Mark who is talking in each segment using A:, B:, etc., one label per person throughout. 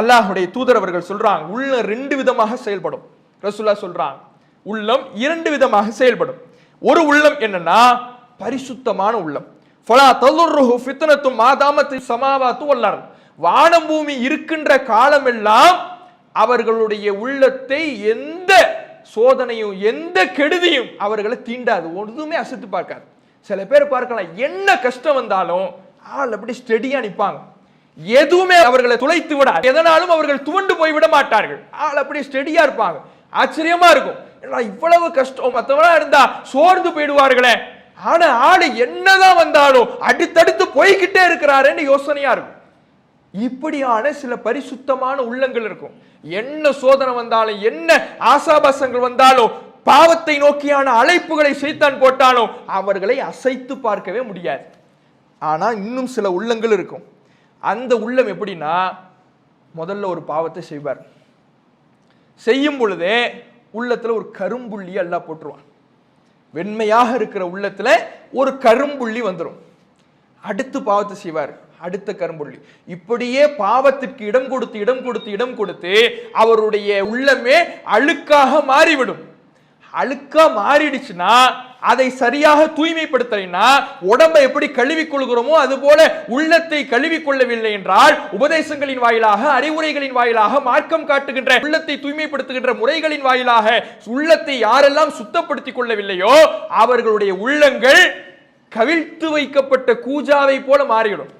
A: அல்லாஹுடைய தூதர் அவர்கள் சொல்றாங்க உள்ள ரெண்டு விதமாக செயல்படும். ரசுல்லா சொல்றாங்க உள்ளம் இரண்டு விதமாக செயல்படும். ஒரு உள்ளம் என்னன்னா பரிசுத்தமான உள்ளம். ஃபலா தல்லுருஹு ஃபித்னத்தும் மாதாமத்து சமாவாத்து வல்லார் வானம் பூமி இருக்கின்ற காலமெல்லாம் அவர்களுடைய உள்ளத்தை எந்த சோதனையும் எந்த கெடுதியும் அவர்களை தீண்டாது. ஒன்றுமே அசத்து பார்க்காது. சில பேர் பார்க்கலாம் என்ன கஷ்டம் வந்தாலும் ஆள் அப்படி ஸ்டெடியாக நிற்பாங்க எதுவுமே அவர்களை துளைத்து விடாது. எதனாலும் அவர்கள் துவண்டு போய் விட மாட்டார்கள். ஆள் அப்படி ஸ்டெடியா இருப்பாங்க. ஆச்சரியமா இருக்கும். இவ்வளவு கஷ்டம். மற்றவனா இருந்தா சோர்ந்து போயிடுவார்களே. ஆனா ஆடு என்னதான் வந்தாலும் அடுத்தடுத்து போய்கிட்டே இருக்கிறாருன்னு யோசனையா இருக்கும். இப்படியான சில பரிசுத்தமான உள்ளங்கள் இருக்கும். என்ன சோதனை வந்தாலும் என்ன ஆசாபாசங்கள் வந்தாலும் பாவத்தை நோக்கியான அழைப்புகளை செய்தான் போட்டாலும் அவர்களை அசைத்து பார்க்கவே முடியாது. ஆனா இன்னும் சில உள்ளங்கள் இருக்கும். அந்த உள்ளம் எப்படின்னா முதல்ல ஒரு பாவத்தை செய்வார். செய்யும் பொழுதே உள்ளத்தில் ஒரு கரும்புள்ளி எல்லாம் போட்டுருவான். வெண்மையாக இருக்கிற உள்ளத்தில் ஒரு கரும்புள்ளி வந்துடும் அடுத்து பாவத்தை செய்வார். அடுத்த கரும்புள்ளி. இப்படியே பாவத்திற்கு இடம் கொடுத்து இடம் கொடுத்து இடம் கொடுத்து அவருடைய உள்ளமே அழுக்காக மாறிவிடும். அழுக்கா மாறிடுச்சுன்னா அதை சரியாக தூய்மைப்படுத்தலைன்னா உடம்பை எப்படி கழுவிக் கொள்கிறோமோ அது போல உள்ளத்தை கழுவிக் கொள்ளவில்லை என்றால் உபதேசங்களின் வாயிலாக அறிவுரைகளின் வாயிலாக மார்க்கம் காட்டுகின்ற உள்ளத்தை தூய்மைப்படுத்துகின்ற முறைகளின் வாயிலாக உள்ளத்தை யாரெல்லாம் சுத்தப்படுத்திக் கொள்ளவில்லையோ அவர்களுடைய உள்ளங்கள் கவிழ்த்து வைக்கப்பட்ட கூஜாவை போல மாறிவிடும்.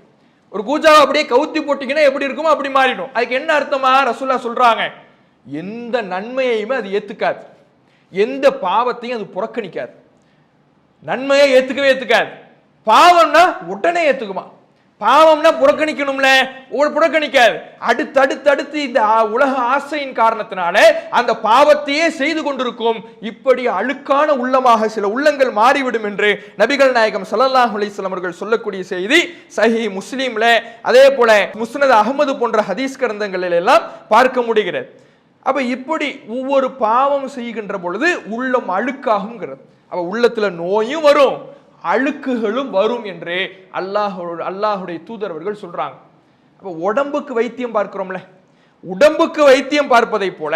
A: ஒரு கூஜாவை அப்படியே கவுத்தி போட்டீங்கன்னா எப்படி இருக்குமோ அப்படி மாறிடும் அதுக்கு என்ன அர்த்தமா ரசுல்லா சொல்றாங்க? எந்த நன்மையையுமே அது ஏத்துக்காது. எந்த பாவத்தையும் அது புறக்கணிக்காது. நன்மையை ஏத்துக்கவே ஏத்துக்காது. பாவம்னா உடனே ஏத்துக்குமா. பாவம்னா புறக்கணிக்கணும்ல. ஒரு புறக்கணிக்காது. அடுத்து அடுத்து இந்த ஆ- உலக ஆசையின் காரணத்தினால அந்த பாவத்தையே செய்து கொண்டிருக்கும். இப்படி அழுக்கான உள்ளமாக சில உள்ளங்கள் மாறிவிடும் என்று நபிகள் நாயகம் சல்லாஹ் அவர்கள் சொல்லக்கூடிய செய்தி சஹி முஸ்லீம்ல. அதே போல முஸ்னத் அகமது போன்ற ஹதீஸ் கிரந்தங்களில் எல்லாம் பார்க்க முடிகிறது. அப்ப இப்படி ஒவ்வொரு பாவம் செய்கின்ற பொழுது உள்ளம் அழுக்காகுங்கிறது அப்போ உள்ளத்தில் நோயும் வரும் அழுக்குகளும் வரும் என்று அல்லாஹோ அல்லாஹுடைய தூதரவர்கள் சொல்கிறாங்க அப்போ உடம்புக்கு வைத்தியம் பார்க்கிறோம்ல உடம்புக்கு வைத்தியம் பார்ப்பதை போல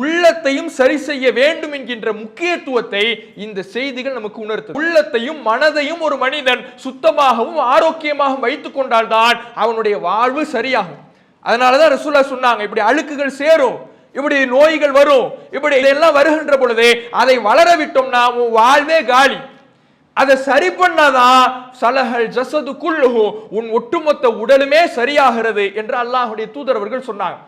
A: உள்ளத்தையும் சரி செய்ய வேண்டும் என்கின்ற முக்கியத்துவத்தை இந்த செய்திகள் நமக்கு உணர்த்து உள்ளத்தையும் மனதையும் ஒரு மனிதன் சுத்தமாகவும் ஆரோக்கியமாகவும் வைத்துக் கொண்டால்தான் அவனுடைய வாழ்வு சரியாகும். அதனாலதான் ரசூலா சொன்னாங்க இப்படி அழுக்குகள் சேரும். இப்படி நோய்கள் வரும். இப்படி இதெல்லாம் வருகின்ற பொழுது அதை வளர விட்டோம்னா உன் வாழ்வே காலி. அதை சரி பண்ணாதான் சலஹல் ஜசது குல்லுஹு உன் ஒட்டுமொத்த உடலுமே சரியாகிறது என்று அல்லாஹுடைய தூதரவர்கள் சொன்னாங்க.